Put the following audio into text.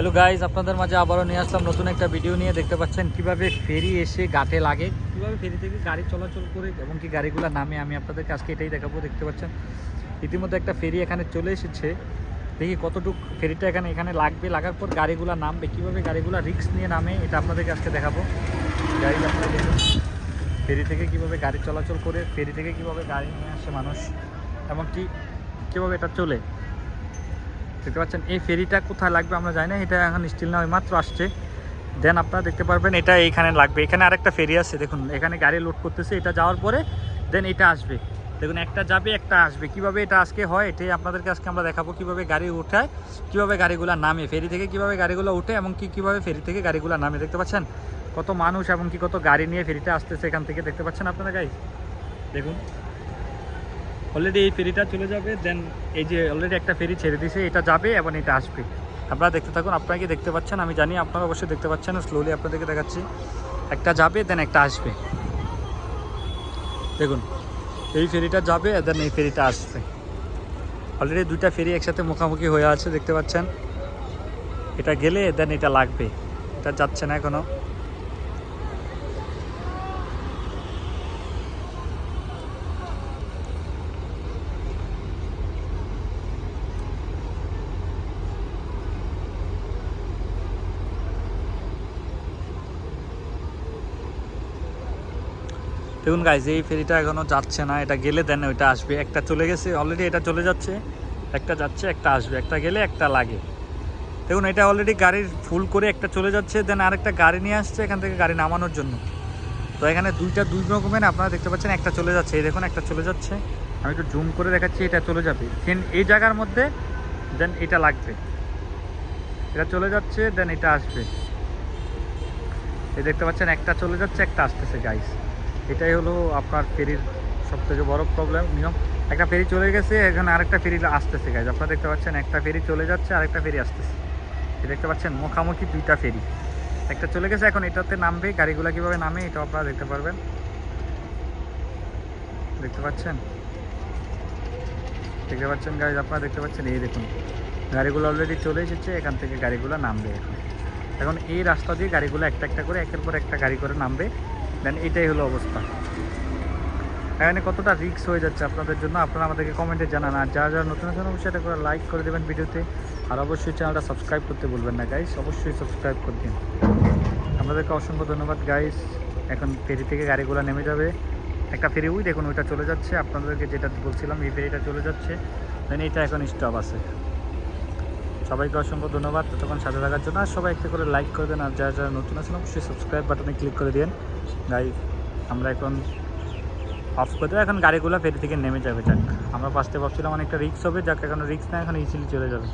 Hello guys আপনাদের মাঝে আবারও নিয়ে আসলাম নতুন একটা ভিডিও নিয়ে। দেখতে পাচ্ছেন কীভাবে ফেরি এসে ঘাটে লাগে, কীভাবে ফেরি থেকে গাড়ি চলাচল করে এবং কি গাড়িগুলো নামে আমি আপনাদেরকে আজকে এটাই দেখাবো, দেখতে পাচ্ছেন? ইতিমধ্যে একটা ফেরি এখানে চলে এসেছে। দেখি কতটুক ফেরিটা এখানে এখানে লাগবে। লাগার পর গাড়িগুলো নামবে, কীভাবে গাড়িগুলো রিক্স নিয়ে নামে, এটা আপনাদেরকে আজকে দেখাবো। গাড়ি আপনারা দেখুন, ফেরি থেকে কীভাবে গাড়ি চলাচল করে, ফেরি থেকে কীভাবে গাড়ি নিয়ে আসে মানুষ, এবং কি, কীভাবে এটা চলে। দেখতে পাচ্ছেন, এই ফেরিটা কোথায় লাগবে আমরা জানি না, এটা এখন স্টিল না মাত্র আসছে। দেন আপনারা দেখতে পারবেন, এটা এইখানে লাগবে। এখানে আরেকটা ফেরি আছে, দেখুন, এখানে গাড়ি লোড করতেছে, এটা যাওয়ার পরে দেন এটা আসবে। দেখুন, একটা যাবে, একটা আসবে। কীভাবে এটা আজকে হয়, এটাই আপনাদেরকে আজকে আমরা দেখাবো, কীভাবে গাড়ি উঠায় কীভাবে গাড়িগুলো নামে, ফেরি থেকে কীভাবে গাড়িগুলো উঠে, এবং কি কীভাবে ফেরি থেকে গাড়িগুলো নামে। দেখতে পাচ্ছেন, কত মানুষ এবং কি কত গাড়ি নিয়ে ফেরিটা আসতেছে এখান থেকে। দেখতে পাচ্ছেন আপনারা গাই দেখুন। অলরেডি এই ফেরিটা চলে যাবে দেন এই যে অলরেডি একটা ফেরি ছেড়ে দিয়েছে এটা যাবে এবং এটা আসবে। আপনারা দেখতে থাকুন, আপনারা কি দেখতে পাচ্ছেন? আমি জানি আপনারা অবশ্যই দেখতে পাচ্ছেন স্লোলি আপনাদেরকে দেখাচ্ছি। একটা যাবে দেন একটা আসবে। দেখুন, এই ফেরিটা যাবে দেন এই ফেরিটা আসবে। অলরেডি দুইটা ফেরি একসাথে মুখোমুখি হয়ে আছে, দেখতে পাচ্ছেন। এটা গেলে দেন এটা লাগবে। এটা যাচ্ছে না এখনও। দেখুন গাইজ এই ফেরিটা এখনও যাচ্ছে না, এটা গেলে দেন ওইটা আসবে। একটা চলে গেছে অলরেডি এটা চলে যাচ্ছে, একটা যাচ্ছে, একটা আসবে, একটা গেলে, একটা লাগে। দেখুন, এটা অলরেডি গাড়ির ফুল করে একটা চলে যাচ্ছে দেন আরেকটা গাড়ি নিয়ে আসছে, এখান থেকে গাড়ি নামানোর জন্য। তো এখানে দুইটা দুই রকমের আপনারা দেখতে পাচ্ছেন, একটা চলে যাচ্ছে, এই দেখুন, একটা চলে যাচ্ছে। আমি একটু জুম করে দেখাচ্ছি, এটা চলে যাবে। দেন এই জায়গার মধ্যে দেন এটা লাগবে। এটা চলে যাচ্ছে দেন এটা আসবে। এই দেখতে পাচ্ছেন, একটা চলে যাচ্ছে, একটা আসতেছে গাইস এটাই হলো আপনার ফেরির সব থেকে বড় প্রবলেম নিয়ম। একটা ফেরি চলে গেছে, এখানে আরেকটা ফেরি আসতেছে গাইজ আপনারা দেখতে পাচ্ছেন, একটা ফেরি চলে যাচ্ছে, আরেকটা ফেরি আসতেছে। দেখতে পাচ্ছেন, মুখামুখি দুইটা ফেরি। একটা চলে গেছে, এখন এটাতে নামবে, গাড়িগুলো কীভাবে নামে এটা আপনারা দেখতে পারবেন। দেখতে পাচ্ছেন? দেখতে পাচ্ছেন গাড়ি আপনারা দেখতে পাচ্ছেন, এই দেখুন। গাড়িগুলো অলরেডি চলে এসেছে, এখান থেকে গাড়িগুলো নামবে এখন। এখন এই রাস্তা দিয়ে গাড়িগুলো একটা একটা করে, একের পর একটা গাড়ি করে নামবে। দেন এটাই হলো অবস্থা। এখানে কতটা রিক্স হয়ে যাচ্ছে আপনাদের জন্য, আপনারা আমাদেরকে কমেন্টে জানান। আর যারা যারা নতুন নতুন অবশ্যই এটা করে লাইক করে দেবেন ভিডিওতে আর অবশ্যই চ্যানেলটা সাবস্ক্রাইব করতে বলবেন না গাইস অবশ্যই সাবস্ক্রাইব করে দিন। আপনাদেরকে অসংখ্য ধন্যবাদ গাইস এখন ফেরি থেকে গাড়িগুলো নেমে যাবে। একটা ফেরি, ওই দেখুন, ওইটা চলে যাচ্ছে। আপনাদেরকে যেটা বলছিলাম, এই ফেরিটা চলে যাচ্ছে। দেন এইটা এখন স্টপ আছে। সবাইকে অসংখ্য ধন্যবাদ ততক্ষণ সাথে থাকার জন্য। আর সবাই একটা করে লাইক করে দেন, আর যারা যারা নতুন আছেন, অবশ্যই সাবস্ক্রাইব বাটনে ক্লিক করে দিন গাই আমরা এখন অফ করে এখন গাড়িগুলো ফেরি থেকে নেমে যাবে, যাক। আমরা ফার্স্টে ভাবছিলাম অনেকটা রিক্স হবে, যাক, এখন রিক্স না, এখন ইজিলি চলে যাবে।